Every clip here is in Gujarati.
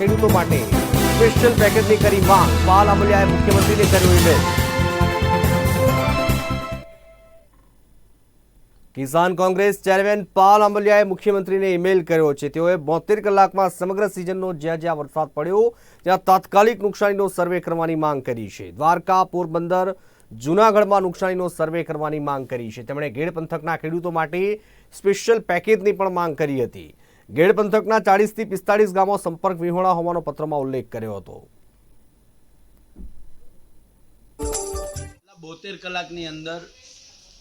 ખેડૂતો માટે સ્પેશિયલ પેકેજની કરી માંગ. પાલ અમલિયાએ મુખ્યમંત્રીને કર્યો email Kisan Congress chairman Pal અંબલિયાએ મુખ્યમંત્રીને ઈમેલ કર્યો છે. તેઓએ બોતેર કલાકમાં સમગ્ર સિઝનનો જ્યાં જ્યાં વરસાદ પડ્યો, ત્યાં તાત્કાલિક નુકસાનીનો સર્વે કરવાની માંગ કરી છે. દ્વારકા, પોરબંદર, જૂનાગઢમાં નુકસાનીનો સર્વે કરવાની માંગ કરી છે. તેમણે ગેડ પંથકના ખેડૂતો માટે સ્પેશિયલ પેકેજની પણ માંગ કરી હતી. ગેડ પંથકના ચાળીસથી પિસ્તાળીસ ગામો સંપર્ક વિહોણા હોવાનો પત્રમાં ઉલ્લેખ કર્યો હતો. બોતેર કલાકની અંદર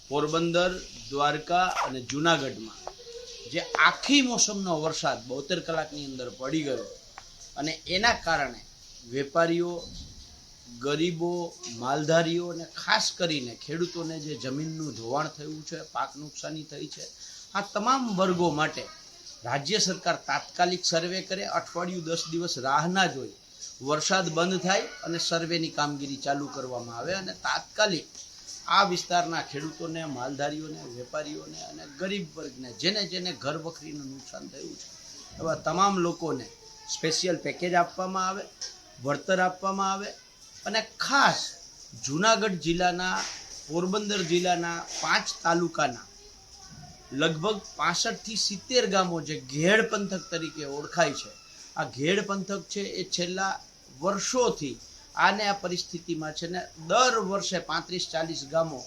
પોરબંદર, દ્વારકા અને જુનાગઢમાં જે આખી મોસમનો વરસાદ બોતેર કલાકની અંદર પડી ગયો અને એના કારણે વેપારીઓ, ગરીબો, માલધારીઓ અને ખાસ કરીને ખેડૂતોને જે જમીનનું ધોવાણ થયું છે, પાક નુકસાની થઈ છે, આ તમામ વર્ગો માટે રાજ્ય સરકાર તાત્કાલિક સર્વે કરે, અઠવાડિયું દસ દિવસ રાહ ના જોઈ વરસાદ બંધ થાય અને સર્વેની કામગીરી ચાલુ કરવામાં આવે અને તાત્કાલિક આ વિસ્તારના ખેડૂતોને, માલધારીઓને, વેપારીઓને અને ગરીબ વર્ગને, જેને જેને ઘર વખરીનું નુકસાન થયું છે, એવા તમામ લોકોને સ્પેશિયલ પેકેજ આપવામાં આવે, વળતર આપવામાં આવે અને ખાસ જુનાગઢ જિલ્લાના પોરબંદર જિલ્લાના પાંચ તાલુકાના લગભગ પાસઠથી સિત્તેર ગામો જે ઘેડ પંથક તરીકે ઓળખાય છે. આ ઘેડ પંથક છે એ છેલ્લા વર્ષોથી આને આ પરિસ્થિતિમાં છે ને દર વર્ષે પાંત્રીસ ચાલીસ ગામો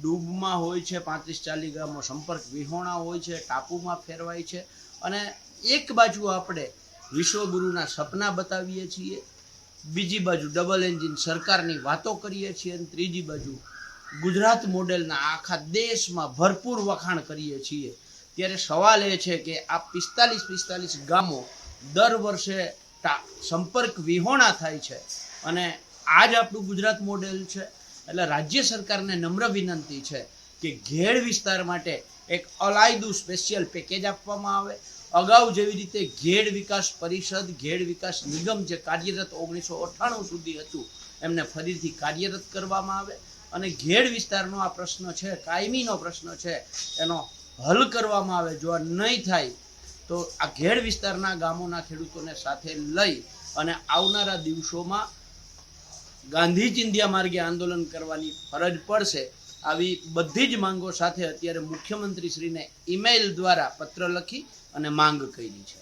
ડૂબમાં હોય છે, પાંત્રીસ ચાલીસ ગામો સંપર્ક વિહોણા હોય છે, ટાપુમાં ફેરવાય છે અને એક બાજુ આપણે વિશ્વગુરુના સપના બતાવીએ છીએ, બીજી બાજુ ડબલ એન્જિન સરકારની વાતો કરીએ છીએ અને ત્રીજી બાજુ ગુજરાત મોડેલના આખા દેશમાં ભરપૂર વખાણ કરીએ છીએ. ત્યારે સવાલ એ છે કે આ પિસ્તાલીસ પિસ્તાલીસ ગામો દર વર્ષે સંપર્ક વિહોણા થાય છે. અને આ જ આપણું ગુજરાત મોડેલ છે. એટલે રાજ્ય સરકારને નમ્ર વિનંતી છે કે ઘેડ વિસ્તાર માટે એક અલાયદું સ્પેશિયલ પેકેજ આપવામાં આવે. અગાઉ જેવી રીતે ઘેડ વિકાસ પરિષદ ઘેડ વિકાસ નિગમ જે કાર્યરત ઓગણીસો અઠ્ઠાણું સુધી હતું, એમને ફરીથી કાર્યરત કરવામાં આવે. અને ઘેડ વિસ્તારનો આ પ્રશ્ન છે, કાયમીનો પ્રશ્ન છે, એનો હલ કરવામાં આવે, જો આ નહીં થાય, તો આ ઘેડ વિસ્તારના ગામોના ખેડૂતોને સાથે લઈ અને આવનારા દિવસોમાં ગાંધી ચિંધ્યા માર્ગે આંદોલન કરવાની ફરજ પડશે, આવી બધી જ માંગો સાથે અત્યારે મુખ્યમંત્રીશ્રીને ઈમેલ દ્વારા પત્ર લખી અને માંગ કરી છે.